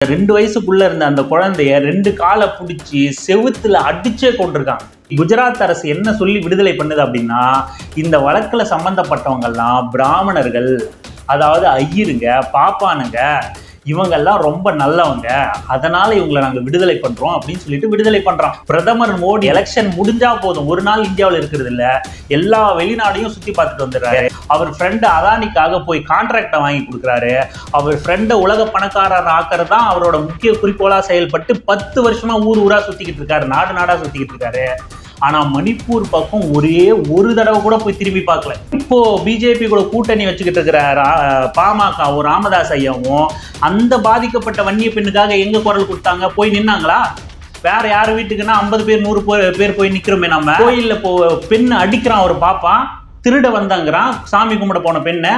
ரெண்டு வயசுக்குள்ள இருந்த அந்த குழந்தைய ரெண்டு காலை பிடிச்சி செவுத்துல அடிச்சே கொண்டிருக்காங்க. குஜராத் அரசு என்ன சொல்லி விடுதலை பண்ணுது அப்படின்னா இந்த வழக்குல சம்பந்தப்பட்டவங்க எல்லாம் பிராமணர்கள் அதாவது ஐயருங்க பாப்பானுங்க இவங்கெல்லாம் ரொம்ப நல்லவங்க. அதனால இவங்களை நாங்க விடுதலை பண்றோம் அப்படின்னு சொல்லிட்டு விடுதலை பண்றான். பிரதமர் மோடி எலெக்ஷன் முடிஞ்சா போதும். ஒரு நாள் இந்தியாவில் இருக்கிறது இல்ல. எல்லா வெளிநாடையும் சுத்தி பார்த்துட்டு வந்துடுறாரு. அவர் ஃப்ரெண்டு அதானிக்காக போய் கான்ட்ராக்டை வாங்கி கொடுக்குறாரு. அவர் ஃப்ரெண்டை உலக பணக்காரர் ஆக்கிறது தான் அவரோட முக்கிய குறிக்கோளா செயல்பட்டு பத்து வருஷமா ஊர் ஊரா சுத்திக்கிட்டு இருக்காரு. நாடு நாடா சுத்திக்கிட்டு இருக்காரு. ஆனா மணிப்பூர் பக்கம் ஒரே ஒரு தடவை கூட போய் திரும்பி பார்க்கல. இப்போ பிஜேபி கூட கூட்டணி வச்சுக்கிட்டு இருக்கிற பாமகவும் ராமதாஸ் ஐயாவும் அந்த பாதிக்கப்பட்ட வன்னிய பெண்ணுக்காக எங்க குரல் கொடுத்தாங்க? போய் நின்னாங்களா? வேற யார் வீட்டுக்குன்னா ஐம்பது பேர் நூறு பேர் போய் நிக்கிறோமே நம்ம. கோயில்ல போ பெண் அடிக்கிறான் ஒரு பாப்பா திருட வந்தாங்கிறான் சாமி கும்பிட போன பெண்ணை.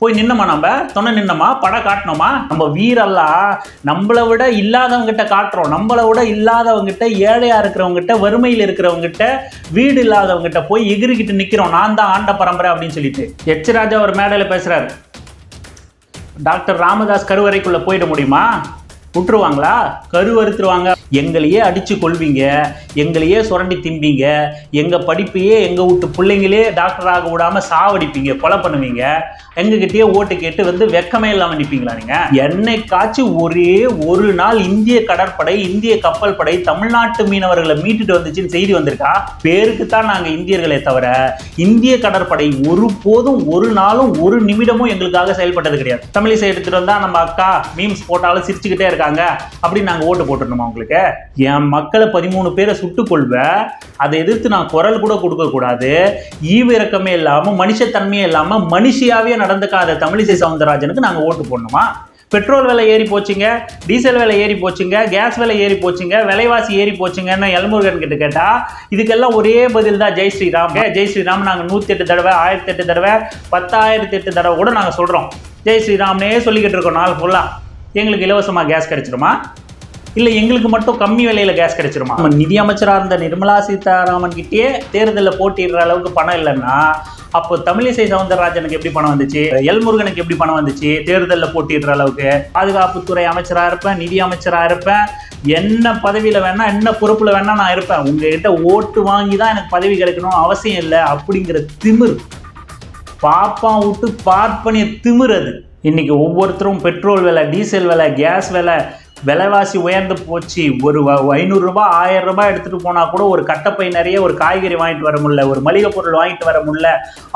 போய் நின்னமா நம்ம? துணை நின்னமா? படம் காட்டினோமா நம்ம வீரெல்லாம் நம்மளை விட இல்லாதவங்கிட்ட காட்டுறோம். நம்மளை விட இல்லாதவங்கிட்ட ஏழையா இருக்கிறவங்ககிட்ட வறுமையில் இருக்கிறவங்ககிட்ட வீடு இல்லாதவங்ககிட்ட போய் எகிரிக்கிட்டு நிக்கிறோம். நான் தான் ஆண்ட பரம்பரை அப்படின்னு சொல்லிட்டு. எச் ராஜா ஒரு மேடையில பேசுறாரு. டாக்டர் ராமதாஸ் கருவறைக்குள்ள போயிட முடியுமா? விட்டுருவாங்களா கருவறுத்துருவாங்க. எங்களையே அடித்து கொள்வீங்க எங்களையே சுரண்டி திம்பீங்க எங்கள் படிப்பையே எங்கள் வீட்டு பிள்ளைங்களே டாக்டர் ஆக விடாமல் சாவடிப்பீங்க கொலை பண்ணுவீங்க எங்ககிட்டயே ஓட்டு கேட்டு வந்து வெக்கமே இல்லாமல் நிற்பீங்களா நீங்கள் என்னைக்காச்சும் ஒரே ஒரு நாள் இந்திய கடற்படை இந்திய கப்பல் படை தமிழ்நாட்டு மீனவர்களை மீட்டுட்டு வந்துச்சுன்னு செய்தி வந்திருக்கா? பேருக்கு தான் நாங்கள் இந்தியர்களே தவிர இந்திய கடற்படை ஒருபோதும் ஒரு நாளும் ஒரு நிமிடமும் எங்களுக்காக செயல்பட்டது கிடையாது. தமிழிசை எடுத்துகிட்டு வந்தால் நம்ம அக்கா மீம்ஸ் போட்டாலும் சிரிச்சுக்கிட்டே இருக்காங்க அப்படின்னு நாங்கள் ஓட்டு போட்டுருணுமா உங்களுக்கு? என் மக்களை பதிமூணு பேரை சுட்டு கொள்வேன் அதை எதிர்த்து நான் குரல் கூட கொடுக்கக்கூடாது ஈவிரக்கமே இல்லாமல் மனுஷத்தன்மையே இல்லாமல் மனுஷியாவே நடந்துக்காத தமிழிசை சவுந்தரராஜனுக்கு நாங்கள் ஓட்டு போடணுமா? பெட்ரோல் விலை ஏறி போச்சுங்க டீசல் விலை ஏறி போச்சுங்க கேஸ் விலை ஏறி போச்சுங்க விலைவாசி ஏறி போச்சுங்கன்னு எல்முருகன் கிட்ட கேட்டால் இதுக்கெல்லாம் ஒரே பதில் தான் ஜெய் ஸ்ரீராம். ஜெய் ஸ்ரீராம் நாங்கள் நூற்றி எட்டு தடவை ஆயிரத்தி எட்டு தடவை பத்தாயிரத்தி எட்டு தடவை கூட நாங்கள் சொல்கிறோம் ஜெய் ஸ்ரீராம்னே சொல்லிக்கிட்டு இருக்கோம் நாள் ஃபுல்லாக எங்களுக்கு இலவசமாக கேஸ் கிடச்சிருமா இல்லை எங்களுக்கு மட்டும் கம்மி விலையில் கேஸ் கிடைச்சிருமா? நம்ம நிதி அமைச்சராக இருந்த நிர்மலா சீதாராமன் கிட்டயே தேர்தலில் போட்டிடுற அளவுக்கு பணம் இல்லைன்னா அப்போ தமிழிசை சவுந்தரராஜனுக்கு எப்படி பணம் வந்துச்சு? எல் முருகனுக்கு எப்படி பணம் வந்துச்சு? தேர்தலில் போட்டிடுற அளவுக்கு. பாதுகாப்புத்துறை அமைச்சராக இருப்பேன் நிதி அமைச்சராக இருப்பேன். என்ன பதவியில் வேணா என்ன பொறுப்பில் வேணா நான் இருப்பேன். உங்ககிட்ட ஓட்டு வாங்கி தான் எனக்கு பதவி கிடைக்கணும் அவசியம் இல்லை அப்படிங்கிற திமிர். பாப்பா விட்டு பார்ப்பனிய திமிர் அது. இன்னைக்கு ஒவ்வொருத்தரும் பெட்ரோல் விலை டீசல் விலை கேஸ் விலை விலைவாசி உயர்ந்து போச்சு. ஒரு ஐநூறுரூபா ஆயிரம் ரூபாய் எடுத்துகிட்டு போனால் கூட ஒரு கட்டப்பை நிறைய ஒரு காய்கறி வாங்கிட்டு வர முடியல ஒரு மளிகை பொருள் வாங்கிட்டு வர முடியல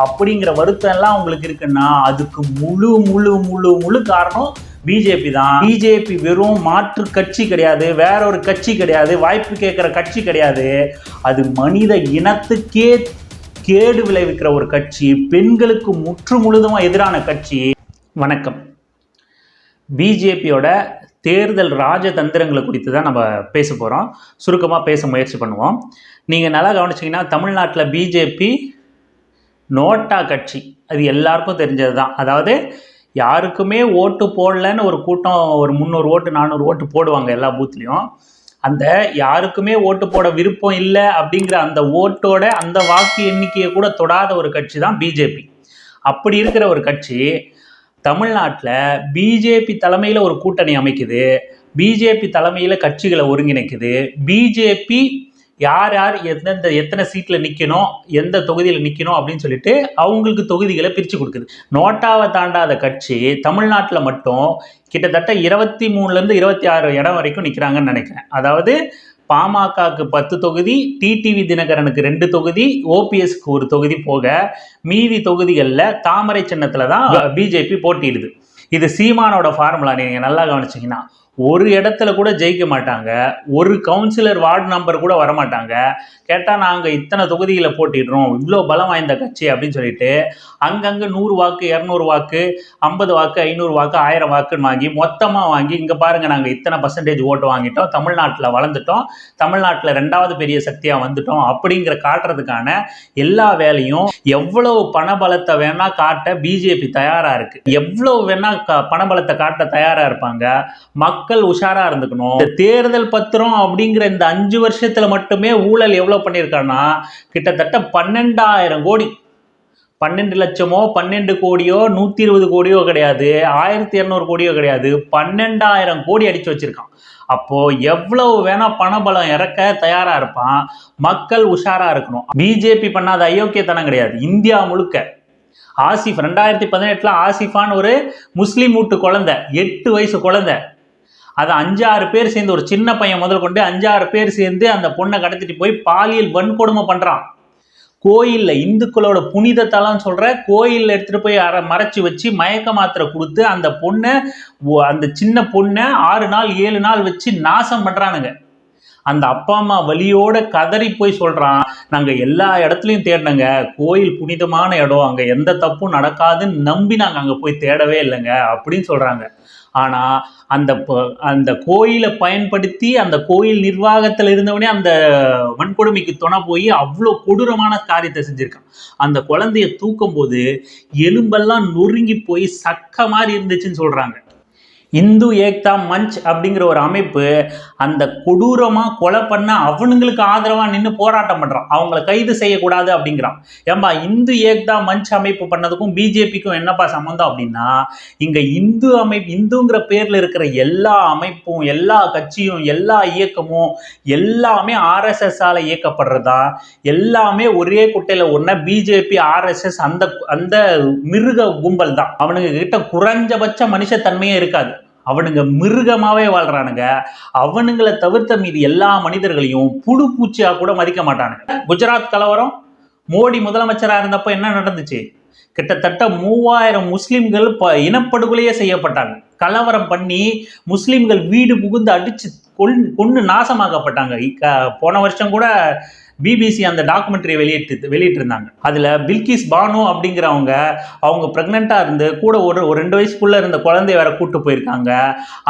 அப்படிங்கிற வருத்தம் எல்லாம் உங்களுக்கு இருக்குன்னா அதுக்கு முழு முழு முழு முழு காரணம் பிஜேபி தான். பிஜேபி வெறும் மாற்று கட்சி கிடையாது வேற ஒரு கட்சி கிடையாது வாய்ப்பு கேட்குற கட்சி கிடையாது. அது மனித இனத்துக்கே கேடு விளைவிக்கிற ஒரு கட்சி பெண்களுக்கு முற்று முழுதுமாக எதிரான கட்சி. வணக்கம். பிஜேபியோட தேர்தல் ராஜதந்திரங்களை குறித்து தான் நம்ம பேச போகிறோம் சுருக்கமாக பேச முயற்சி பண்ணுவோம். நீங்கள் நல்லா கவனிச்சிங்கன்னா தமிழ்நாட்டில் பிஜேபி நோட்டா கட்சி. அது எல்லாருக்கும் தெரிஞ்சது தான் அதாவது யாருக்குமே ஓட்டு போடலன்னு ஒரு கூட்டம் ஒரு முந்நூறு ஓட்டு நானூறு ஓட்டு போடுவாங்க எல்லா பூத்லேயும். அந்த யாருக்குமே ஓட்டு போட விருப்பம் இல்லை அப்படிங்கிற அந்த ஓட்டோட அந்த வாக்கு எண்ணிக்கையை கூட தொடாத ஒரு கட்சி தான் பிஜேபி அப்படி இருக்கிற ஒரு கட்சி தமிழ்நாட்டில் பிஜேபி தலைமையில் ஒரு கூட்டணி அமைக்குது. பிஜேபி தலைமையில் கட்சிகளை ஒருங்கிணைக்குது. பிஜேபி யார் யார் எந்தெந்த எத்தனை சீட்டில் நிற்கணும் எந்த தொகுதியில் நிற்கணும் அப்படின்னு சொல்லிட்டு அவங்களுக்கு தொகுதிகளை பிரித்து கொடுக்குது. நோட்டாவை தாண்டாத கட்சி தமிழ்நாட்டில் மட்டும் கிட்டத்தட்ட இருபத்தி மூணுலேருந்து இருபத்தி ஆறு இடம் வரைக்கும் நிற்கிறாங்கன்னு நினைக்கிறேன். அதாவது பாமகக்கு பத்து தொகுதி டிடிவி தினகரனுக்கு ரெண்டு தொகுதி ஓபிஎஸ்க்கு ஒரு தொகுதி போக மீதி தொகுதிகளில் தாமரை சின்னத்தில் தான் பிஜேபி போட்டியிடுது. இது சீமானோட ஃபார்முலா நீங்கள் நல்லா கவனிச்சிங்கன்னா ஒரு இடத்துல கூட ஜெயிக்க மாட்டாங்க. ஒரு கவுன்சிலர் வார்டு நம்பர் கூட வரமாட்டாங்க. கேட்டால் நாங்கள் இத்தனை தொகுதிகளை போட்டிடுறோம். இவ்வளோ பலம் வாய்ந்த கட்சி அப்படின்னு சொல்லிட்டு அங்கங்கே நூறு வாக்கு இரநூறு வாக்கு ஐம்பது வாக்கு ஐநூறு வாக்கு ஆயிரம் வாக்குன்னு வாங்கி மொத்தமாக வாங்கி இங்கே பாருங்கள் நாங்கள் இத்தனை பர்சன்டேஜ் ஓட்டு வாங்கிட்டோம். தமிழ்நாட்டில் வளர்ந்துட்டோம். தமிழ்நாட்டில் ரெண்டாவது பெரிய சக்தியாக வந்துட்டோம் அப்படிங்கிற காட்டுறதுக்கான எல்லா வேலையும் எவ்வளவு பணபலத்தை வேணால் காட்ட பிஜேபி தயாராக இருக்குது எவ்வளோ வேணால் க- பணபலத்தை காட்ட தயாராக இருப்பாங்க. மக்கள் மக்கள் உஷாரா இருந்துக்கணும். இந்த தேர்தல் பத்திரம் அப்படிங்கிற இந்த அஞ்சு வருஷத்துல மட்டுமே ஊழல் எவ்வளவு பண்ணியிருக்கான்னா கிட்டத்தட்ட பன்னெண்டாயிரம் கோடி. பன்னெண்டு லட்சமோ பன்னெண்டு கோடியோ நூற்றி இருபது கோடியோ கிடையாது ஆயிரத்தி இரநூறு கோடியோ கிடையாது பன்னெண்டாயிரம் கோடி அடிச்சு வச்சிருக்கான். அப்போ எவ்வளவு வேணா பணபலம் இறக்க தயாரா இருப்பான். மக்கள் உஷாரா இருக்கணும். பிஜேபி பண்ணாத அயோக்கியத்தனம் கிடையாது. இந்தியா முழுக்க. ஆசிஃப் ரெண்டாயிரத்தி பதினெட்டுல ஆசிஃபான்னு ஒரு முஸ்லீம் வீட்டு குழந்தை எட்டு வயசு குழந்தை. அதை அஞ்சாறு பேர் சேர்ந்து ஒரு சின்ன பையன் முதல் கொண்டு அஞ்சாறு பேர் சேர்ந்து அந்த பொண்ணை கடத்திட்டு போய் பாலியல் வன்கொடுமை பண்ணுறான் கோயிலில் இந்துக்களோட புனித தலம்னு சொல்ற கோயிலில் எடுத்துகிட்டு போய் அரை மறைச்சி வச்சு மயக்க மாத்திரை கொடுத்து அந்த பொண்ணை அந்த சின்ன பொண்ணை ஆறு நாள் ஏழு நாள் வச்சு நாசம் பண்ணுறானுங்க அந்த அப்பா அம்மா வழியோட கதறி போய் சொல்கிறான் நாங்கள் எல்லா இடத்துலையும் தேடினங்க. கோயில் புனிதமான இடம். அங்கே எந்த தப்பும் நடக்காதுன்னு நம்பி நாங்கள் அங்கே போய் தேடவே இல்லைங்க. அப்படின்னு சொல்கிறாங்க ஆனால் அந்த ப- அந்த கோயிலை பயன்படுத்தி அந்த கோயில் நிர்வாகத்தில் இருந்தவனே அந்த வன்கொடுமைக்கு துணை போய் அவ்வளோ கொடூரமான காரியத்தை செஞ்சுருக்கான். அந்த குழந்தைய தூக்கும் போது எலும்பெல்லாம் நொறுங்கி போய் சக்க மாதிரி இருந்துச்சுன்னு சொல்கிறாங்க இந்து ஏக்தா மஞ்ச் அப்படிங்கிற ஒரு அமைப்பு அந்த கொடூரமாக கொலை பண்ண அவனுங்களுக்கு ஆதரவாக நின்று போராட்டம் பண்ணுறான் அவங்கள கைது செய்யக்கூடாது அப்படிங்கிறான். ஏம்பா இந்து ஏக்தா மஞ்ச் அமைப்பு பண்ணதுக்கும் பிஜேபிக்கும் என்னப்பா சம்மந்தம் அப்படின்னா இங்கே இந்து அமைப்பு இந்துங்கிற பேரில் இருக்கிற எல்லா அமைப்பும் எல்லா கட்சியும் எல்லா இயக்கமும் எல்லாமே ஆர்எஸ்எஸ்ஸால் இயக்கப்படுறதா எல்லாமே ஒரே குட்டையில் ஒன்றா பிஜேபி ஆர்எஸ்எஸ் அந்த அந்த மிருக கும்பல் தான் அவனுங்க கிட்ட குறைஞ்சபட்ச மனுஷத்தன்மையே இருக்காது. அவனுங்க மிருகமாகவே வாழ்கிறானுங்க அவனுங்களை தவிர்த்த மீது எல்லா மனிதர்களையும் புழு பூச்சியாக கூட மதிக்க மாட்டானுங்க. குஜராத் கலவரம் மோடி முதலமைச்சராக இருந்தப்போ என்ன நடந்துச்சு? கிட்டத்தட்ட மூவாயிரம் முஸ்லிம்கள் ப இனப்படுகொலையே செய்யப்பட்டாங்க. கலவரம் பண்ணி முஸ்லிம்கள் வீடு புகுந்து அடிச்சு கொல் கொன்று நாசமாக்கப்பட்டாங்க. போன வருஷம் கூட பிபிசி அந்த டாக்குமெண்ட்ரி வெளியிட்டு வெளியிட்டிருந்தாங்க. அதில் பில்கிஸ் பானு அப்படிங்கிறவங்க அவங்க ப்ரெக்னெண்ட்டாக இருந்து கூட ஒரு ஒரு ரெண்டு வயசுக்குள்ளே இருந்த குழந்தைய வேற கூட்டு போயிருக்காங்க.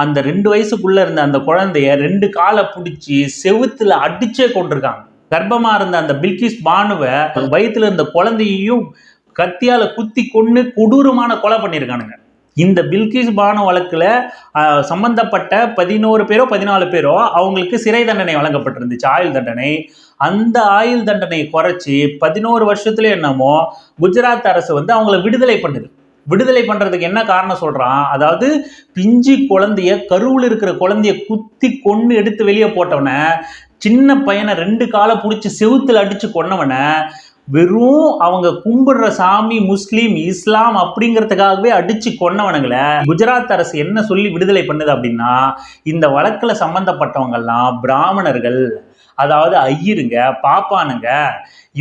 அந்த ரெண்டு வயசுக்குள்ளே இருந்த அந்த குழந்தைய ரெண்டு காலை பிடிச்சி செவுத்தில் அடிச்சே கொண்டிருக்காங்க கர்ப்பமாக இருந்த அந்த பில்கிஸ் பானுவை வயிற்றுல இருந்த குழந்தையையும் கத்தியால் குத்தி கொண்டு கொடூரமான கொலை பண்ணியிருக்கானுங்க. இந்த பில்கிஸ் பானு வழக்கில் சம்மந்தப்பட்ட பதினோரு பேரோ பதினாலு பேரோ அவங்களுக்கு சிறை தண்டனை வழங்கப்பட்டிருந்துச்சு. ஆயுள் தண்டனை அந்த ஆயுள் தண்டனையை குறைச்சி பதினோரு வருஷத்துல என்னமோ குஜராத் அரசு வந்து அவங்கள விடுதலை பண்ணுது. விடுதலை பண்றதுக்கு என்ன காரணம் சொல்றான்? அதாவது பிஞ்சு குழந்தைய கருவில் இருக்கிற குழந்தைய குத்தி கொன்று எடுத்து வெளியே போட்டவனை சின்ன பையனை ரெண்டு காலை பிடிச்சி செவுத்துல அடிச்சு கொன்னவனை வெறும் அவங்க கும்பிடுற சாமி முஸ்லீம் இஸ்லாம் அப்படிங்கிறதுக்காகவே அடிச்சு கொன்னவனுங்களை குஜராத் அரசு என்ன சொல்லி விடுதலை பண்ணுது அப்படின்னா இந்த வழக்கில் சம்மந்தப்பட்டவங்கெல்லாம் பிராமணர்கள் அதாவது ஐயருங்க பாப்பானுங்க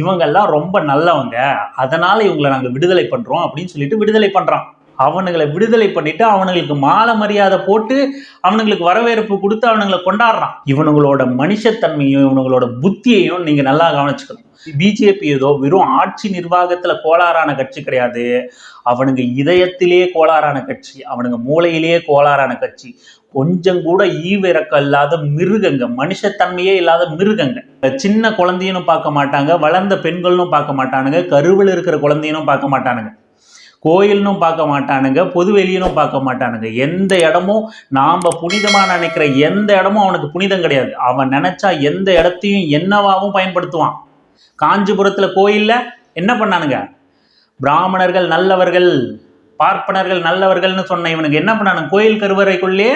இவங்கெல்லாம் ரொம்ப நல்லவங்க. அதனால இவங்களை நாங்கள் விடுதலை பண்ணுறோம் அப்படின்னு சொல்லிட்டு விடுதலை பண்ணுறான் அவனுங்களை விடுதலை பண்ணிட்டு அவனுங்களுக்கு மாலை மரியாதை போட்டு அவனுங்களுக்கு வரவேற்பு கொடுத்து அவனுங்களை கொண்டாடுறான். இவனுங்களோட மனுஷத்தன்மையும் இவனுங்களோட புத்தியையும் நீங்க நல்லா கவனிச்சுக்கணும். பிஜேபி ஏதோ வெறும் ஆட்சி நிர்வாகத்துல கோளாறான கட்சி கிடையாது. அவனுங்க இதயத்திலேயே கோளாறான கட்சி அவனுங்க மூளையிலேயே கோளாறான கட்சி. கொஞ்சம் கூட ஈவிரக்கம் இல்லாத மிருகங்க மனுஷத்தன்மையே இல்லாத மிருகங்க. சின்ன குழந்தையனும் பார்க்க மாட்டாங்க வளர்ந்த பெண்களும் பார்க்க மாட்டானுங்க கருவில் இருக்கிற குழந்தையனும் பார்க்க மாட்டானுங்க. கோயில்னும் பார்க்க மாட்டானுங்க பொதுவெளியிலும் பார்க்க மாட்டானுங்க. எந்த இடமும் நாம் புனிதமாக நினைக்கிற எந்த இடமும் அவனுக்கு புனிதம் கிடையாது. அவன் நினைச்சா எந்த இடத்தையும் என்னவாகவும் பயன்படுத்துவான். காஞ்சிபுரத்தில் கோயிலில் என்ன பண்ணானுங்க? பிராமணர்கள் நல்லவர்கள் பார்ப்பனர்கள் நல்லவர்கள்னு சொன்ன இவனுக்கு என்ன பண்ணானுங்க? கோயில் கருவறைக்குள்ளேயே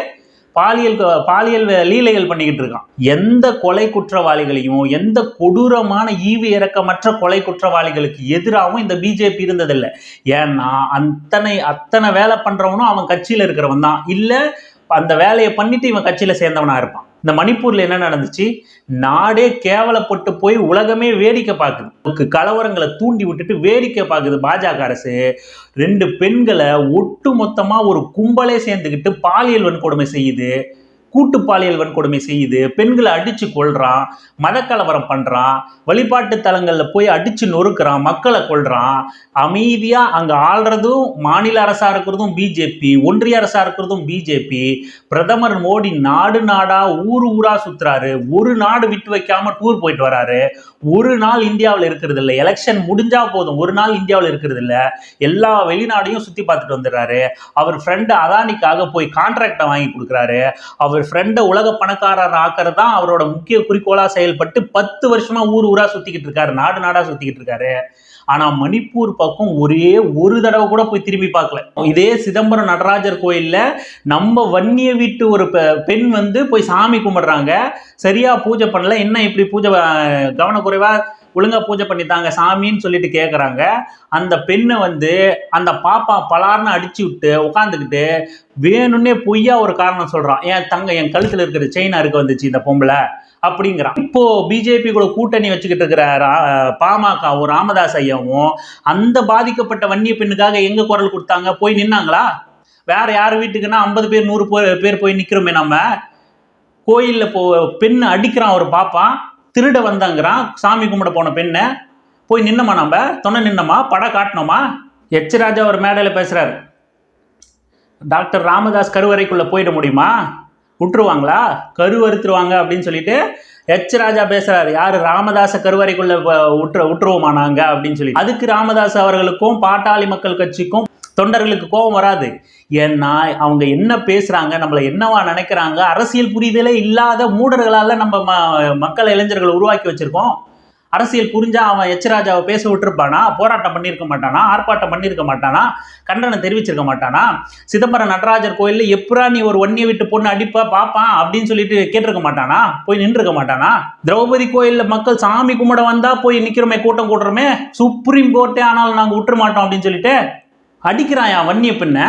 பாலியல் பாலியல் லீலைகள் பண்ணிக்கிட்டு இருக்கான். எந்த கொலை குற்றவாளிகளையும் எந்த கொடூரமான ஈவு இறக்கமற்ற கொலை குற்றவாளிகளுக்கு எதிராகவும் இந்த பிஜேபி இருந்ததில்லை. ஏன்னா அத்தனை அத்தனை வேலை பண்றவனும் அவன் கட்சியில இருக்கிறவன் தான். இல்லை அந்த வேலையை பண்ணிட்டு இவன் கட்சியில சேர்ந்தவனா இருப்பான். இந்த மணிப்பூர்ல என்ன நடந்துச்சு? நாடே கேவலப்பட்டு போய் உலகமே வேடிக்கை பார்க்குது. கலவரங்களை தூண்டி விட்டுட்டு வேடிக்கை பார்க்குது பாஜக அரசு. ரெண்டு பெண்களை ஒட்டு மொத்தமா ஒரு கும்பலே சேர்ந்துக்கிட்டு பாலியல் வன்கொடுமை செய்யுது. கூட்டு பாலியல் வன்கொடுமை செய்யுது பெண்களை அடித்து கொள்றான் மதக்கலவரம் பண்ணுறான் வழிபாட்டு தலங்களில் போய் அடித்து நொறுக்கிறான் மக்களை கொள்றான் அமைதியாக அங்கே ஆள்றதும் மாநில அரசாக இருக்கிறதும் பிஜேபி ஒன்றிய அரசாக இருக்கிறதும் பிஜேபி பிரதமர் மோடி நாடு நாடாக ஊர் ஊராக சுற்றுறாரு ஒரு நாடு விட்டு வைக்காமல் டூர் போயிட்டு வராரு. ஒரு நாள் இந்தியாவில் இருக்கிறது இல்லை. எலெக்ஷன் முடிஞ்சா போதும். ஒரு நாள் இந்தியாவில் இருக்கிறது இல்லை. எல்லா வெளிநாடையும் சுற்றி பார்த்துட்டு வந்துடுறாரு. அவர் ஃப்ரெண்டு அதானிக்காக போய் கான்ட்ராக்டை வாங்கி கொடுக்குறாரு. அவர் ஃப்ரெண்டை உலக பணக்காரர் ஆக்கிறது தான் அவரோட முக்கிய குறிக்கோளாக செயல்பட்டு பத்து வருஷமா ஊர் ஊராக சுற்றிக்கிட்டு இருக்காரு. நாடு நாடாக சுற்றிக்கிட்டு இருக்காரு. ஆனா மணிப்பூர் பக்கம் ஒரே ஒரு தடவை கூட போய் திரும்பி பார்க்கல. இதே சிதம்பரம் நடராஜர் கோயில்ல நம்ம வன்னிய வீட்டு ஒரு பெண் வந்து போய் சாமி கும்பிடுறாங்க. சரியா பூஜை பண்ணல. என்ன இப்படி பூஜை கவனக்குறைவாக ஒழுங்கா பூஜை பண்ணித்தாங்க சாமின்னு சொல்லிட்டு கேட்குறாங்க அந்த பெண்ணை வந்து அந்த பாப்பா பலார்னு அடிச்சு விட்டு உட்காந்துக்கிட்டு வேணும்னே பொய்யா ஒரு காரணம் சொல்றான். என் தங்க என் கழுத்துல இருக்கிற செயின் அறுக்க வந்துச்சு இந்த பொம்பளை? அப்படிங்கிறான். இப்போ பிஜேபி கூட கூட்டணி வச்சுக்கிட்டு இருக்கிற பாமகவும் ராமதாஸ் ஐயாவும் அந்த பாதிக்கப்பட்ட வன்னிய பெண்ணுக்காக எங்க குரல் கொடுத்தாங்க? போய் நின்னாங்களா? வேற யார் வீட்டுக்குன்னா ஐம்பது பேர் நூறு பேர் போய் நிற்கிறோமே நம்ம. கோயிலில் போ பெண் அடிக்கிறான் ஒரு பாப்பா. திருட வந்தாங்கிறான். சாமி கும்பிட போன பெண்ணை போய் நின்னமா நம்ம துணை நின்னமா? படம் காட்டினோமா எச்ராஜா ஒரு மேடையில் பேசுகிறார் டாக்டர் ராமதாஸ் கருவறைக்குள்ளே போயிட முடியுமா? விட்டுருவாங்களா கருவறுத்துருவாங்க அப்படின்னு சொல்லிட்டு எச் ராஜா பேசுறாரு. யாரு? ராமதாச கருவறைக்குள்ள வ- விட்டுருவோமா நாங்க? அப்படின்னு சொல்லி அதுக்கு ராமதாஸ் அவர்களுக்கும் பாட்டாளி மக்கள் கட்சிக்கும் தொண்டர்களுக்கு கோபம் வராது. ஏன்னா அவங்க என்ன பேசுறாங்க நம்மளை என்னவா நினைக்கிறாங்க அரசியல் புரிதலே இல்லாத மூடர்களால் நம்ம ம- மக்கள் இளைஞர்களை உருவாக்கி வச்சிருக்கோம். அரசியல் புரிஞ்சா அவன் எச்சராஜாவை பேச விட்டுருப்பானா? போராட்டம் பண்ணியிருக்க மாட்டானா? ஆர்ப்பாட்டம் பண்ணியிருக்க மாட்டானா? கண்டனம் தெரிவிச்சிருக்க மாட்டானா? சிதம்பரம் நடராஜர் கோயில்ல எப்பரா நீ ஒரு ஒன்னிய விட்டு பொண்ணு அடிப்பா பார்ப்பான் அப்படின்னு சொல்லிட்டு கேட்டிருக்க மாட்டானா? போய் நின்றுருக்க மாட்டானா? திரௌபதி கோயிலில் மக்கள் சாமி கும்பிட வந்தா போய் நிற்கிறோமே கூட்டம் கூட்டுறோமே சுப்ரீம் கோர்ட்டே ஆனாலும் நாங்கள் விட்டுற மாட்டோம் அப்படின்னு சொல்லிட்டு அடிக்கிறான் என் வன்னிய பின்ன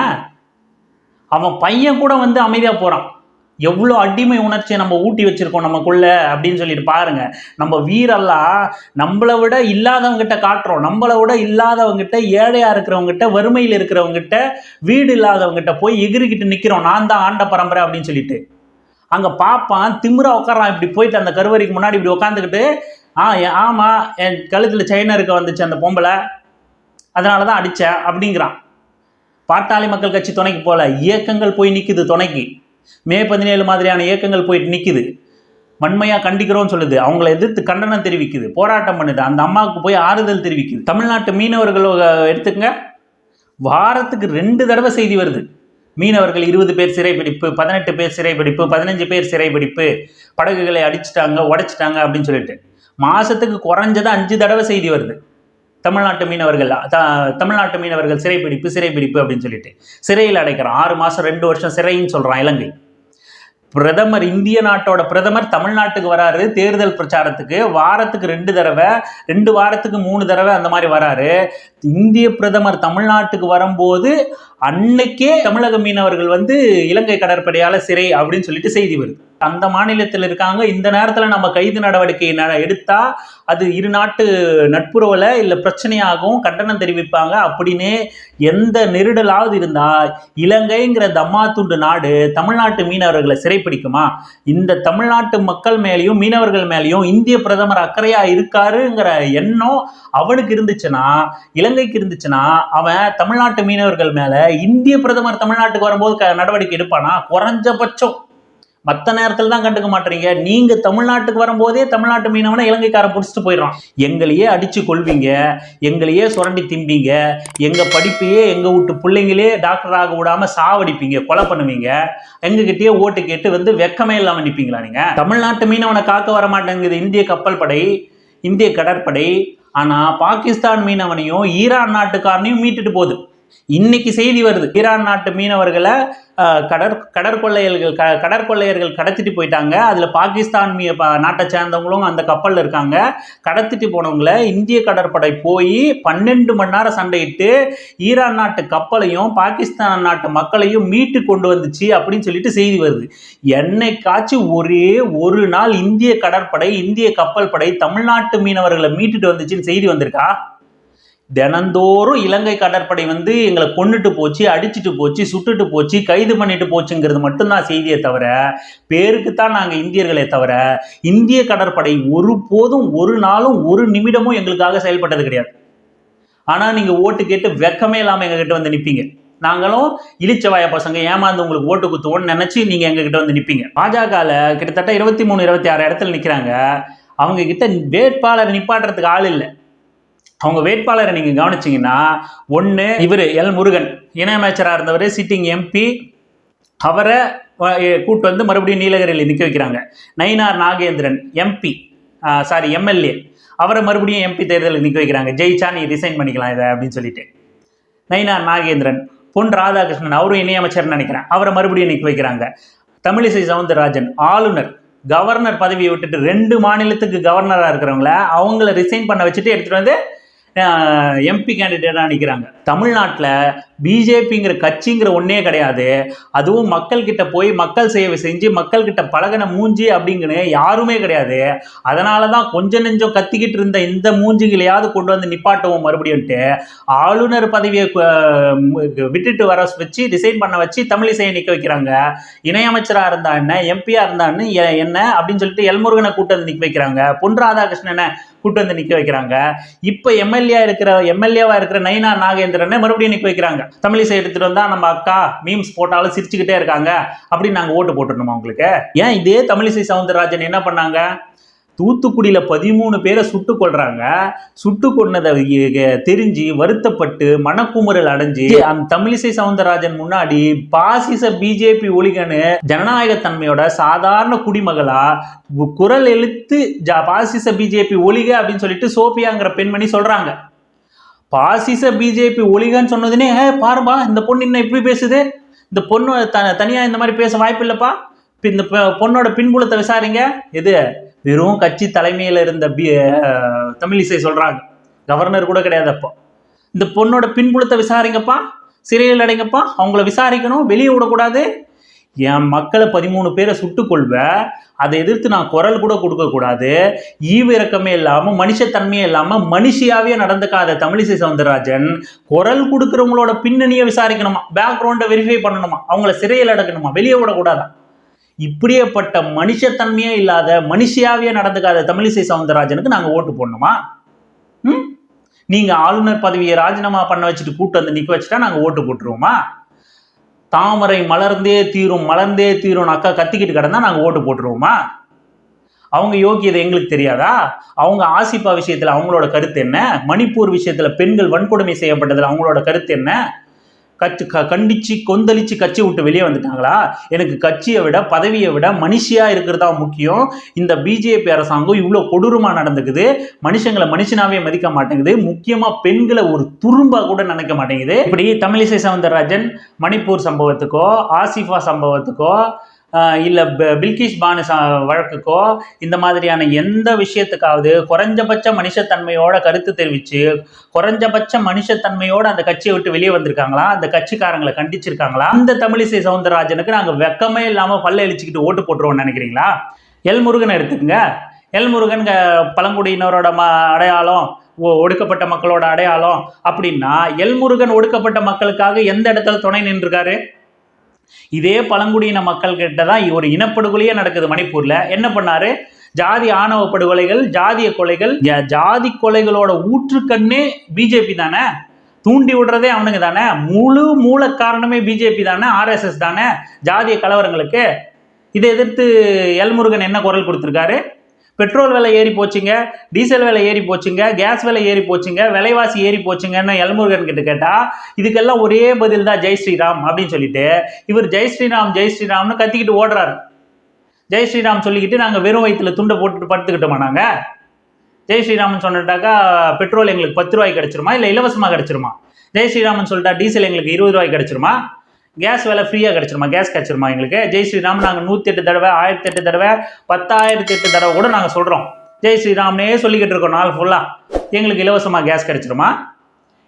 அவன் பையன் கூட வந்து அமைதியாக போகிறான் எவ்வளோ அடிமை உணர்ச்சியை நம்ம ஊட்டி வச்சுருக்கோம் நமக்குள்ள அப்படின்னு சொல்லிட்டு பாருங்க. நம்ம வீரெல்லாம் நம்மளை விட இல்லாதவங்ககிட்ட காட்டுறோம். நம்மளை விட இல்லாதவங்ககிட்ட ஏழையாக இருக்கிறவங்ககிட்ட வறுமையில் இருக்கிறவங்ககிட்ட வீடு இல்லாதவங்ககிட்ட போய் எகிரிக்கிட்டு நிற்கிறோம் நான் தான் ஆண்ட பரம்பரை அப்படின்னு சொல்லிட்டு. அங்கே பார்ப்பான் திமிரா உட்காரான் இப்படி போயிட்டு அந்த கருவறைக்கு முன்னாடி இப்படி உட்காந்துக்கிட்டு ஆ ஆமாம் என் கழுத்தில் செயின் இருக்க வந்துச்சு அந்த பொம்பளை. அதனால தான் அடித்தேன் அப்படிங்கிறான். பாட்டாளி மக்கள் கட்சி துணைக்கு போல இயக்கங்கள் போய் நிற்குது துணைக்கு. மே பதினேழு மாதிரியான இயக்கங்கள் போயிட்டு நிற்குது வன்மையாக கண்டிக்கிறோம்னு சொல்லுது. அவங்கள எதிர்த்து கண்டனம் தெரிவிக்குது. போராட்டம் பண்ணுது. அந்த அம்மாவுக்கு போய் ஆறுதல் தெரிவிக்குது. தமிழ்நாட்டு மீனவர்கள் எடுத்துக்கங்க. வாரத்துக்கு ரெண்டு தடவை செய்தி வருது. மீனவர்கள் இருபது பேர் சிறைப்பிடிப்பு பதினெட்டு பேர் சிறைப்பிடிப்பு பதினஞ்சு பேர் சிறைப்பிடிப்பு படகுகளை அடிச்சிட்டாங்க உடைச்சிட்டாங்க அப்படின்னு சொல்லிட்டு. மாசத்துக்கு குறைஞ்சது அஞ்சு தடவை செய்தி வருது. தமிழ்நாட்டு மீனவர்கள் த- தமிழ்நாட்டு மீனவர்கள் சிறைப்பிடிப்பு சிறைப்பிடிப்பு அப்படின்னு சொல்லிட்டு. சிறையில் அடைக்கிறான் ஆறு மாசம் ரெண்டு வருஷம் சிறைன்னு சொல்றான் இலங்கை. பிரதமர் இந்திய நாட்டோட பிரதமர் தமிழ்நாட்டுக்கு வராரு. தேர்தல் பிரச்சாரத்துக்கு வாரத்துக்கு ரெண்டு தடவை ரெண்டு வாரத்துக்கு மூணு தடவை அந்த மாதிரி வராரு. இந்திய பிரதமர் தமிழ்நாட்டுக்கு வரும்போது அன்னைக்கே தமிழக மீனவர்கள் வந்து இலங்கை கடற்படையால் சிறை அப்படின்னு சொல்லிட்டு செய்தி வருது. அந்த மாநிலத்தில் இருக்காங்க. இந்த நேரத்தில் நம்ம கைது நடவடிக்கை எடுத்தா அது இரு நாட்டு நட்புறவில் இல்லை பிரச்சனையாகவும் கண்டனம் தெரிவிப்பாங்க. அப்படின்னு எந்த நெருடலாவது இருந்தால் இலங்கைங்கிற தம்மாத்துண்டு நாடு தமிழ்நாட்டு மீனவர்களை சிறைப்பிடிக்குமா? இந்த தமிழ்நாட்டு மக்கள் மேலேயும் மீனவர்கள் மேலேயும் இந்திய பிரதமர் அக்கறையாக இருக்காருங்கிற எண்ணம் அவனுக்கு இருந்துச்சுன்னா இலங்கைக்கு இருந்துச்சுன்னா அவன் தமிழ்நாட்டு மீனவர்கள் மேலே இந்திய பிரதமர் தமிழ்நாட்டுக்கு வரும்போது க- நடவடிக்கை எடுப்பானா? குறைஞ்சபட்சம். மற்ற நேரத்தில் தான் கண்டுக்க மாட்டீங்க. நீங்க தமிழ்நாட்டுக்கு வரும்போதே தமிழ்நாட்டு மீனவனை இலங்கைக்காரன் பிடிச்சிட்டு போயிடுறான். எங்களையே அடிச்சு கொள்வீங்க எங்களையே சுரண்டி திம்பீங்க. எங்க படிப்பையே எங்க வீட்டு பிள்ளைங்களே டாக்டர் ஆக விடாம சாவடிப்பீங்க. கொலை பண்ணுவீங்க. எங்ககிட்டயே ஓட்டு கேட்டு வந்து வெக்கமே இல்லாம நிற்பீங்களா நீங்க? தமிழ்நாட்டு மீனவனை காக்க வர மாட்டேங்குது. இந்திய கப்பல் படை இந்திய கடற்படை. ஆனா பாகிஸ்தான் மீனவனையும் ஈரான் நாட்டுக்காரனையும் மீட்டுட்டு போகுது. இன்னைக்கு செய்தி வருது. ஈரான் நாட்டு மீனவர்களை கடற் கடற்கொள்ளையர்கள் க கடற்கொள்ளையர்கள் கடத்திட்டு போயிட்டாங்க. அதில் பாகிஸ்தான் மீ நாட்டை சேர்ந்தவங்களும் அந்த கப்பலில் இருக்காங்க. கடத்திட்டு போனவங்கள இந்திய கடற்படை போய் பன்னெண்டு மணி நேரம் சண்டையிட்டு ஈரான் நாட்டு கப்பலையும் பாகிஸ்தான் நாட்டு மக்களையும் மீட்டு கொண்டு வந்துச்சு அப்படின்னு சொல்லிட்டு செய்தி வருது. என்னைக்காச்சும் ஒரே ஒரு நாள் இந்திய கடற்படை இந்திய கப்பல் படை தமிழ்நாட்டு மீனவர்களை மீட்டுட்டு வந்துச்சுன்னு செய்தி வந்திருக்கா? தினந்தோறும் இலங்கை கடற்படை வந்து எங்களை கொன்னுட்டு போச்சு அடிச்சிட்டு போச்சு சுட்டுட்டு போச்சு கைது பண்ணிட்டு போச்சுங்கிறது மட்டும்தான் செய்தியை தவிர பேருக்கு தான் நாங்கள் இந்தியர்களே தவிர இந்திய கடற்படை ஒருபோதும் ஒரு நாளும் ஒரு நிமிடமும் எங்களுக்காக செயல்பட்டது கிடையாது. ஆனால் நீங்கள் ஓட்டு கேட்டு வெக்கமே இல்லாமல் எங்ககிட்ட வந்து நிற்பீங்க நாங்களும் இழிச்சவாய பசங்க ஏமாந்து உங்களுக்கு ஓட்டு குத்துவோம்னு நினச்சி நீங்கள் எங்ககிட்ட வந்து நிற்பீங்க பாஜகவில் கிட்டத்தட்ட இருபத்தி மூணு இருபத்தி ஆறு இடத்துல நிற்கிறாங்க அவங்க கிட்ட வேட்பாளர் நிப்பாட்டுறதுக்கு ஆள் இல்லை. அவங்க வேட்பாளரை நீங்க கவனிச்சிங்கன்னா ஒன்று இவர் எல் முருகன். இணையமைச்சராக இருந்தவர் சிட்டிங் எம்பி அவரை கூட்டு வந்து மறுபடியும் நீலகிரியில் நிற்க வைக்கிறாங்க. Nainar Nagendran MP sorry MLA அவரை மறுபடியும் எம்பி தேர்தலில் நிற்க வைக்கிறாங்க. ஜெயிச்சா நீ ரிசைன் பண்ணிக்கலாம் இதை அப்படின்னு சொல்லிட்டு. நயினார் நாகேந்திரன் பொன் ராதாகிருஷ்ணன் அவரும் இணையமைச்சர்னு நினைக்கிறேன். அவரை மறுபடியும் நிற்க வைக்கிறாங்க. தமிழிசை சவுந்தரராஜன் ஆளுநர். கவர்னர் பதவியை விட்டுட்டு ரெண்டு மாநிலத்துக்கு கவர்னராக இருக்கிறவங்கள அவங்கள ரிசைன் பண்ண வச்சுட்டு எடுத்துகிட்டு வந்து எம்பி கேண்டிடேட்டாக நிற்கிறாங்க தமிழ்நாட்டில் பிஜேபிங்கிற கட்சிங்கிற ஒன்றே கிடையாது. அதுவும் மக்கள்கிட்ட போய் மக்கள் சேவை செஞ்சு மக்கள்கிட்ட பழகின மூஞ்சி அப்படிங்கிற யாருமே கிடையாது. அதனால தான் கொஞ்சம் நெஞ்சம் கத்திக்கிட்டு இருந்த இந்த மூஞ்சிகளையாவது கொண்டு வந்து நிப்பாட்டுவோம் மறுபடியும்ட்டு ஆளுநர் பதவியை விட்டுட்டு வர வச்சு ரிசைன் பண்ண வச்சு தமிழிசையை நிற்க வைக்கிறாங்க. இணையமைச்சராக இருந்தா என்ன எம்பியா இருந்தான்னு என்ன அப்படின்னு சொல்லிட்டு எல்முருகனை கூட்டு வந்து நிற்க வைக்கிறாங்க. பொன் ராதாகிருஷ்ணனை கூட்டு வந்து நிற்க வைக்கிறாங்க. இப்போ எம்எல்ஏ இருக்கிற எம்எல்ஏவா இருக்கிற நயினா நாகேந்திரனை மறுபடியும் நிற்க வைக்கிறாங்க. தமிழிசை எடுத்துட்டு வந்தா நம்ம அக்கா மீம்ஸ் போட்டாலும் சிரிச்சுக்கிட்டே இருக்காங்க. அப்படின்னு நாங்கள் ஓட்டு போட்டுருணுமா உங்களுக்கு? ஏன் இதே தமிழிசை சவுந்தரராஜன் என்ன பண்ணாங்க? தூத்துக்குடியில் பதிமூணு பேரை சுட்டு கொள்றாங்க சுட்டு கொன்னதை தெரிஞ்சு வருத்தப்பட்டு மனக்குமுறல் அடைஞ்சு அந்த தமிழிசை சவுந்தரராஜன் முன்னாடி பாசிச பிஜேபி ஒளிகனு ஜனநாயகத்தன்மையோட சாதாரண குடிமகளா குரல் எழுத்து பாசிச பிஜேபி ஒளிக அப்படின்னு சொல்லிட்டு சோபியாங்கிற பெண்மணி சொல்றாங்க. பாசிச பிஜேபி ஒளிகன்னு சொன்னதுனே "ஏ, பாருப்பா இந்த பொண்ணு இன்னும் இப்படி பேசுது? இந்த பொண்ணு த தனியாக இந்த மாதிரி பேச வாய்ப்பு இல்லைப்பா? இந்த பொண்ணோட பின்புலத்தை விசாரிங்க. எது? வெறும் கட்சி தலைமையில் இருந்த பி தமிழிசை சொல்கிறாங்க கவர்னர் கூட கிடையாது அப்போ. இந்த பொண்ணோட பின்புலத்தை விசாரிங்கப்பா. சிறையில் அடைங்கப்பா. அவங்கள விசாரிக்கணும். வெளியே விடக்கூடாது. என் மக்களை பதிமூணு பேரை சுட்டுக்கொள்வ அதை எதிர்த்து நான் குரல் கூட கொடுக்கக்கூடாது ஈவு இறக்கமே இல்லாமல் மனுஷத்தன்மையே இல்லாமல் மனுஷியாவே நடந்துக்காத தமிழிசை சவுந்தரராஜன் குரல் கொடுக்குறவங்களோட பின்னணியை விசாரிக்கணுமா? பேக்ரவுண்டை வெரிஃபை பண்ணணுமா? அவங்கள சிறையில் அடக்கணுமா? வெளியே விடக்கூடாதா இப்படியேப்பட்ட மனுஷத்தன்மையே இல்லாத மனுஷியாவே நடந்துக்காத தமிழிசை சவுந்தரராஜனுக்கு நாங்கள் ஓட்டு போடணுமா? ம்? நீங்கள் ஆளுநர் பதவியை ராஜினாமா பண்ண வச்சுட்டு கூட்டு வந்து நிற்க வச்சுட்டா நாங்கள் ஓட்டு போட்டுருவோமா? தாமரை மலர்ந்தே தீரும் மலர்ந்தே தீரும் அக்கா கத்திக்கிட்டு கிடந்தா நாங்கள் ஓட்டு போட்டுருவோமா? அவங்க யோக்கியதை எங்களுக்கு தெரியாதா? அவங்க ஆசிப்பா விஷயத்தில் அவங்களோட கருத்து என்ன? மணிப்பூர் விஷயத்தில் பெண்கள் வன்கொடுமை செய்யப்பட்டதில் அவங்களோட கருத்து என்ன? கட்சி க கண்டிச்சு கொந்தளிச்சு கட்சி விட்டு வெளியே வந்துட்டாங்களா? எனக்கு கட்சியை விட பதவியை விட மனுஷியா இருக்கிறதா முக்கியம். இந்த பிஜேபி அரசாங்கம் இவ்வளோ கொடூரமாக நடந்துக்குது. மனுஷங்களை மனுஷனாவே மதிக்க மாட்டேங்குது. முக்கியமாக பெண்களை ஒரு துரும்பா கூட நினைக்க மாட்டேங்குது. இப்படி தமிழிசை சவுந்தரராஜன் மணிப்பூர் சம்பவத்துக்கோ ஆசிஃபா சம்பவத்துக்கோ இல்லை ப- பானு வழக்குக்கோ இந்த மாதிரியான எந்த விஷயத்துக்காவது குறைஞ்சபட்ச மனுஷத்தன்மையோட கருத்து தெரிவித்து குறைஞ்சபட்ச மனுஷத்தன்மையோட அந்த கட்சியை விட்டு வெளியே வந்திருக்காங்களா? அந்த கட்சிக்காரங்களை கண்டிச்சிருக்காங்களா? அந்த தமிழிசை சவுந்தரராஜனுக்கு நாங்கள் வெக்கமே இல்லாமல் பல்ல அழிச்சிக்கிட்டு ஓட்டு போட்டுருவோம்னு நினைக்கிறீங்களா? எல் முருகன் எடுத்துக்கங்க. எல் முருகன் பழங்குடியினரோட ம அடையாளம் ஒ- ஒடுக்கப்பட்ட மக்களோட அடையாளம் அப்படின்னா எல் முருகன் ஒடுக்கப்பட்ட மக்களுக்காக எந்த இடத்துல துணை நின்றுருக்காரு? இதே பழங்குடியின மக்கள் கிட்ட தான் ஒரு இனப்படுகொலையே நடக்குது மணிப்பூர்ல. என்ன பண்ணாரு? ஜாதி ஆணவ படுகொலைகள் ஜாதிய கொலைகள் ஜாதி கொலைகளோட ஊற்றுக்கண்ணே பிஜேபி தானே? தூண்டி விடுறதே அவனுங்க தானே? முழு மூல காரணமே பிஜேபி தானே? ஆர்எஸ்எஸ் தானே? ஜாதிய கலவரங்களுக்கு. இதை எதிர்த்து எல்முருகன் என்ன குரல் கொடுத்துருக்காரு? பெட்ரோல் விலை ஏறி போச்சுங்க டீசல் விலை ஏறி போச்சுங்க கேஸ் விலை ஏறி போச்சுங்க விலைவாசி ஏறி போச்சுங்கன்னு எல்முருகன் கிட்ட கேட்டா இதுக்கெல்லாம் ஒரே பதில் தான் ஜெய் ஸ்ரீராம் அப்படின்னு சொல்லிட்டு இவர் ஜெய் ஸ்ரீராம் ஜெய் ஸ்ரீராம்னு கத்திக்கிட்டு ஓடுறாரு. ஜெய் ஸ்ரீராம் சொல்லிக்கிட்டு நாங்கள் வெறும் வயிற்றுல துண்டை போட்டுட்டு படுத்துக்கிட்டோமா நாங்கள் ஜெய் ஸ்ரீராமன் சொன்னட்டாக்கா பெட்ரோல் எங்களுக்கு பத்து ரூபாய் கிடைச்சிருமா இல்லை இலவசமாக கிடைச்சிருமா? ஜெய் ஸ்ரீராமன் சொல்லிட்டா டீசல் எங்களுக்கு இருபது ரூபாய்க்கு கிடைச்சிருமா? கேஸ் விலை ஃப்ரீயாக கிடைச்சிருமா? கேஸ் கிடைச்சிருமா எங்களுக்கு? ஜெய் ஸ்ரீராம் நாங்கள் நூற்றி எட்டு தடவை ஆயிரத்தி எட்டு தடவை பத்தாயிரத்தி எட்டு தடவை கூட நாங்கள் சொல்கிறோம் ஜெய் ஸ்ரீராம்னே சொல்லிக்கிட்டு இருக்கோம் நாள் ஃபுல்லாக எங்களுக்கு இலவசமாக கேஸ் கிடச்சிருமா?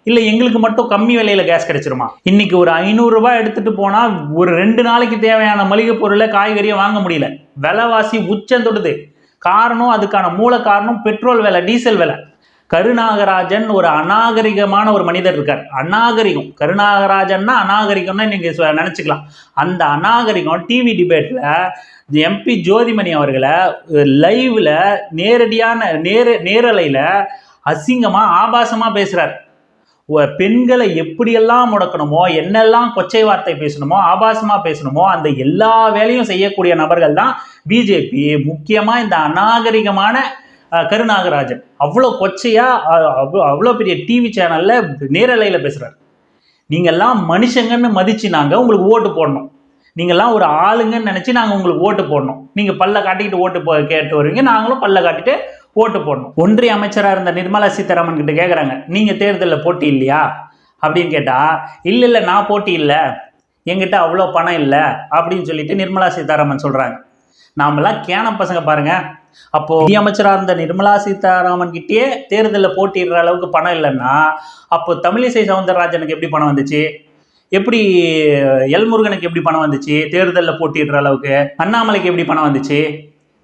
இல்லை எங்களுக்கு மட்டும் கம்மி விலையில் கேஸ் கிடைச்சிருமா? இன்னைக்கு ஒரு ஐநூறுரூபா எடுத்துகிட்டு போனால் ஒரு ரெண்டு நாளைக்கு தேவையான மளிகை பொருளை காய்கறியை வாங்க முடியல. விலைவாசி உச்சம் தொடுது. காரணம் அதுக்கான மூல காரணம் பெட்ரோல் விலை டீசல் விலை. கருநாகராஜன் ஒரு அநாகரிகமான ஒரு மனிதர் இருக்கார். அநாகரிகம். கருநாகராஜன்னா அநாகரிகம்னு நீங்கள் நினச்சிக்கலாம். அந்த அநாகரிகம் டிவி டிபேட்டில் எம்பி ஜோதிமணி அவர்களை லைவில் நேரடியான நேர நேரலையில் அசிங்கமாக ஆபாசமாக பேசுகிறார் பெண்களை எப்படியெல்லாம் முடக்கணுமோ என்னெல்லாம் கொச்சை வார்த்தை பேசணுமோ ஆபாசமா பேசணுமோ அந்த எல்லா வேலையும் செய்யக்கூடிய நபர்கள் தான் பிஜேபி முக்கியமா இந்த அநாகரிகமான கருநாகராஜன். அவ்வளோ கொச்சையாக அவ்வளோ அவ்வளோ பெரிய டிவி சேனலில் நேரலையில் பேசுகிறார் நீங்கள்லாம் மனுஷங்கன்னு மதித்து நாங்கள் உங்களுக்கு ஓட்டு போடணும். நீங்கள்லாம் ஒரு ஆளுங்கன்னு நினச்சி நாங்கள் உங்களுக்கு ஓட்டு போடணும். நீங்கள் பல்ல காட்டிக்கிட்டு ஓட்டு போ கேட்டு வருவீங்க. நாங்களும் பல்ல காட்டிட்டு ஓட்டு போடணும். ஒன்றிய அமைச்சராக இருந்த நிர்மலா சீதாராமன் கிட்ட கேட்குறாங்க நீங்கள் தேர்தலில் போட்டி இல்லையா? அப்படின்னு கேட்டால் இல்லை இல்லை நான் போட்டி இல்லை. எங்கிட்ட அவ்வளோ பணம் இல்லை. அப்படின்னு சொல்லிட்டு நிர்மலா சீதாராமன் சொல்கிறாங்க நாமெல்லாம் கேன பசங்க பாருங்கள் அப்போ நிதியமைச்சராக இருந்த நிர்மலா சீதாராமன் கிட்டேயே தேர்தலில் போட்டியிடுற அளவுக்கு பணம் இல்லைன்னா அப்போ தமிழிசை சவுந்தரராஜனுக்கு எப்படி பணம் வந்துச்சு? எப்படி எல்முருகனுக்கு எப்படி பணம் வந்துச்சு? தேர்தலில் போட்டியிடுற அளவுக்கு அண்ணாமலைக்கு எப்படி பணம் வந்துச்சு?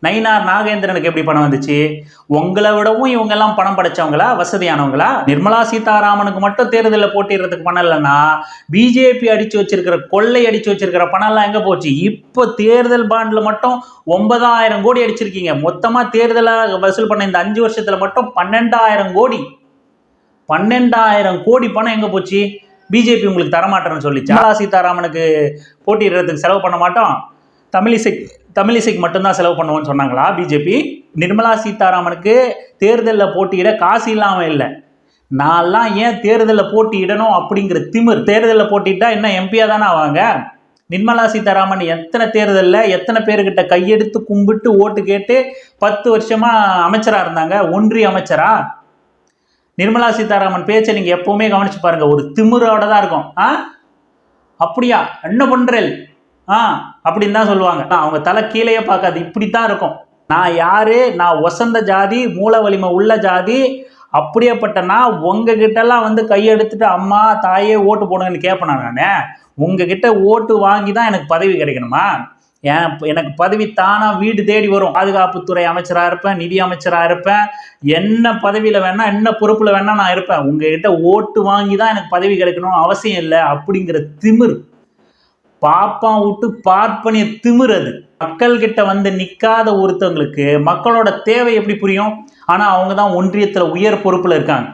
நயினார் நாகேந்திரனுக்கு எப்படி பணம் வந்துச்சு? உங்களை விடவும் இவங்க எல்லாம் பணம் படைச்சவங்களா? வசதியானவங்களா? நிர்மலா சீதாராமனுக்கு மட்டும் தேர்தலில் போட்டிடுறதுக்கு பணம் இல்லைன்னா பிஜேபி அடிச்சு வச்சிருக்கிற கொள்ளை அடிச்சு வச்சிருக்கிற பணம் எல்லாம் எங்க போச்சு? இப்போ தேர்தல் பாண்டில் மட்டும் ஒன்பதாயிரம் கோடி அடிச்சிருக்கீங்க. மொத்தமா தேர்தலாக வசூல் பண்ண இந்த அஞ்சு வருஷத்துல மட்டும் பன்னெண்டாயிரம் கோடி. பன்னெண்டாயிரம் கோடி பணம் எங்க போச்சு? பிஜேபி உங்களுக்கு தரமாட்டேன்னு சொல்லிச்சு. நிர்மலா சீதாராமனுக்கு போட்டிடுறதுக்கு செலவு பண்ண மாட்டோம். தமிழிசை தமிழிசைக்கு மட்டும்தான் செலவு பண்ணுவோம்னு சொன்னாங்களா பிஜேபி? நிர்மலா சீதாராமனுக்கு தேர்தலில் போட்டியிட காசு இல்லாமல் இல்லை. நான்லாம் ஏன் தேர்தலில் போட்டியிடணும் அப்படிங்கிற திமிர். தேர்தலில் போட்டிட்டா என்ன எம்பியாக தானே ஆவாங்க? நிர்மலா சீதாராமன் எத்தனை தேர்தலில் எத்தனை பேர்கிட்ட கையெடுத்து கும்பிட்டு ஓட்டு கேட்டு பத்து வருஷமாக அமைச்சராக இருந்தாங்க? ஒன்றிய அமைச்சரா? நிர்மலா சீதாராமன் பேச்சை நீங்கள் எப்போவுமே கவனிச்சு பாருங்கள் ஒரு திமிரோட தான் இருக்கும். ஆ? அப்படியா? என்ன பண்ணுறேன் ஆ அப்படின்னு தான் சொல்லுவாங்க. அவங்க தலை கீழேயே பார்க்காது. இப்படி தான் இருக்கும். நான் யாரு? நான் ஒசந்த ஜாதி மூல வலிமை உள்ள ஜாதி. அப்படியேப்பட்டனா உங்ககிட்டலாம் வந்து கையெடுத்துட்டு அம்மா தாயே ஓட்டு போடுங்கன்னு கேட்பேன் நான்? உங்ககிட்ட ஓட்டு வாங்கி தான் எனக்கு பதவி கிடைக்கணுமா? ஏன் எனக்கு பதவி தானா வீடு தேடி வரும். பாதுகாப்புத்துறை அமைச்சராக இருப்பேன் நிதி அமைச்சராக இருப்பேன். என்ன பதவியில் வேணா என்ன பொறுப்பில் வேணா நான் இருப்பேன். உங்ககிட்ட ஓட்டு வாங்கி தான் எனக்கு பதவி கிடைக்கணும்னு அவசியம் இல்லை. அப்படிங்கிற திமிர். பாப்பான் விட்டு பார்ப்பனிய திமிர் மக்கள்கிட்ட வந்து நிற்காத ஒருத்தவங்களுக்கு மக்களோட தேவை எப்படி புரியும்? ஆனால் அவங்க தான் ஒன்றியத்தில் உயர் பொறுப்பில் இருக்காங்க.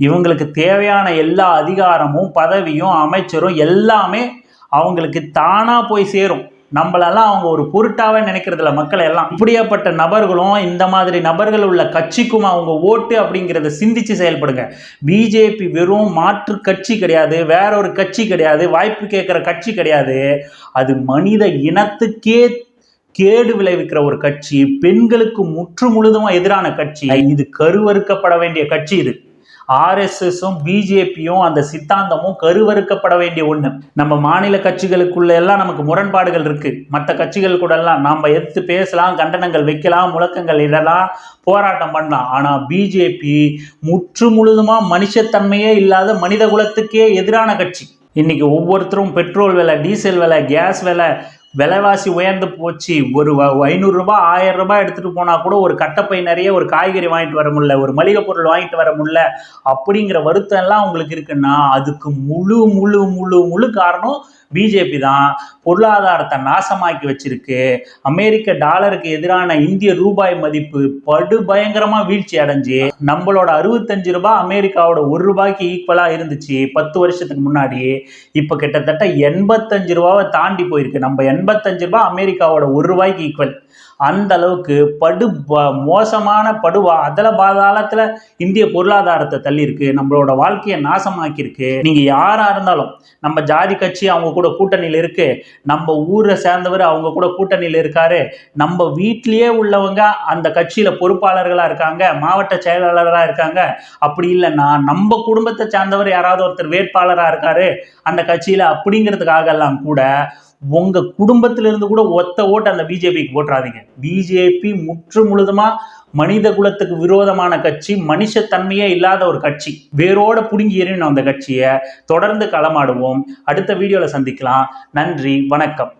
இவங்களுக்கு தேவையான எல்லா அதிகாரமும் பதவியும் அமைச்சரும் எல்லாமே அவங்களுக்கு தானாக போய் சேரும். நம்மளெல்லாம் அவங்க ஒரு பொருட்டாவே நினைக்கிறதுல மக்கள் எல்லாம். இப்படியாப்பட்ட நபர்களும் இந்த மாதிரி நபர்கள் உள்ள கட்சிக்கும் அவங்க ஓட்டு அப்படிங்கிறத சிந்திச்சு செயல்படுங்க. பிஜேபி வெறும் மாற்று கட்சி கிடையாது வேற ஒரு கட்சி கிடையாது வாய்ப்பு கேட்குற கட்சி கிடையாது. அது மனித இனத்துக்கே கேடு விளைவிக்கிற ஒரு கட்சி பெண்களுக்கு முற்று முழுதுமா எதிரான கட்சி. இது கருவறுக்கப்பட வேண்டிய கட்சி இது. ஆர்எஸ்எஸும் பிஜேபியும் அந்த சித்தாந்தமும் கருவறுக்கப்பட வேண்டிய ஒன்று நம்ம மாநில கட்சிகளுக்குள்ள எல்லாம் நமக்கு முரண்பாடுகள் இருக்கு. மற்ற கட்சிகள் கூட எல்லாம் நம்ம எடுத்து பேசலாம் கண்டனங்கள் வைக்கலாம் முழக்கங்கள் இடலாம் போராட்டம் பண்ணலாம். ஆனால் பிஜேபி முற்று முழுதுமாக மனுஷத்தன்மையே இல்லாத மனித குலத்துக்கே எதிரான கட்சி. இன்னைக்கு ஒவ்வொருத்தரும் பெட்ரோல் விலை டீசல் விலை கேஸ் விலை விலைவாசி உயர்ந்து போச்சு. ஒரு ஐநூறுரூபா ஆயிரம் ரூபாய் எடுத்துகிட்டு போனால் கூட ஒரு கட்டப்பை நிறைய ஒரு காய்கறி வாங்கிட்டு வர முடியல ஒரு மளிகை பொருள் வாங்கிட்டு வர முடியல அப்படிங்கிற வருத்தம் எல்லாம் உங்களுக்கு இருக்குன்னா அதுக்கு முழு முழு முழு முழு காரணம் பிஜேபி தான். பொருளாதாரத்தை நாசமாக்கி வச்சிருக்கு. அமெரிக்க டாலருக்கு எதிரான இந்திய ரூபாய் மதிப்பு படு பயங்கரமா வீழ்ச்சி அடைஞ்சு நம்மளோட அறுபத்தஞ்சு ரூபாய் அமெரிக்காவோட ஒரு ரூபாய்க்கு ஈக்குவலா இருந்துச்சு பத்து வருஷத்துக்கு முன்னாடி. இப்போ கிட்டத்தட்ட எண்பத்தஞ்சு ரூபாவை தாண்டி போயிருக்கு. நம்ம எண்பத்தஞ்சு ரூபாய் அமெரிக்காவோட ஒரு ரூபாய்க்கு ஈக்குவல் அந்த அளவுக்கு படு ப- மோசமான படுவா அதில் பாதாளத்தில் இந்திய பொருளாதாரத்தை தள்ளியிருக்கு நம்மளோட வாழ்க்கையை நாசமாக்கியிருக்கு. நீங்கள் யாராக இருந்தாலும் நம்ம ஜாதி கட்சி அவங்க கூட கூட்டணியில் இருக்கு நம்ம ஊரை சேர்ந்தவர் அவங்க கூட கூட்டணியில் இருக்காரு நம்ம வீட்டிலேயே உள்ளவங்க அந்த கட்சியில் பொறுப்பாளர்களாக இருக்காங்க மாவட்ட செயலாளராக இருக்காங்க அப்படி இல்லைன்னா நம்ம குடும்பத்தை சேர்ந்தவர் யாராவது ஒருத்தர் வேட்பாளராக இருக்காரு அந்த கட்சியில் அப்படிங்கிறதுக்காக எல்லாம் கூட உங்க குடும்பத்திலிருந்து இருந்து கூட ஒத்த ஓட்டு அந்த பிஜேபிக்கு போட்டுறாதீங்க. பிஜேபி முற்று முழுதுமா மனித குலத்துக்கு விரோதமான கட்சி மனுஷத்தன்மையே இல்லாத ஒரு கட்சி. வேரோட புடுங்கி எறியணும் அந்த கட்சியை. தொடர்ந்து களமாடுவோம். அடுத்த வீடியோல சந்திக்கலாம். நன்றி வணக்கம்.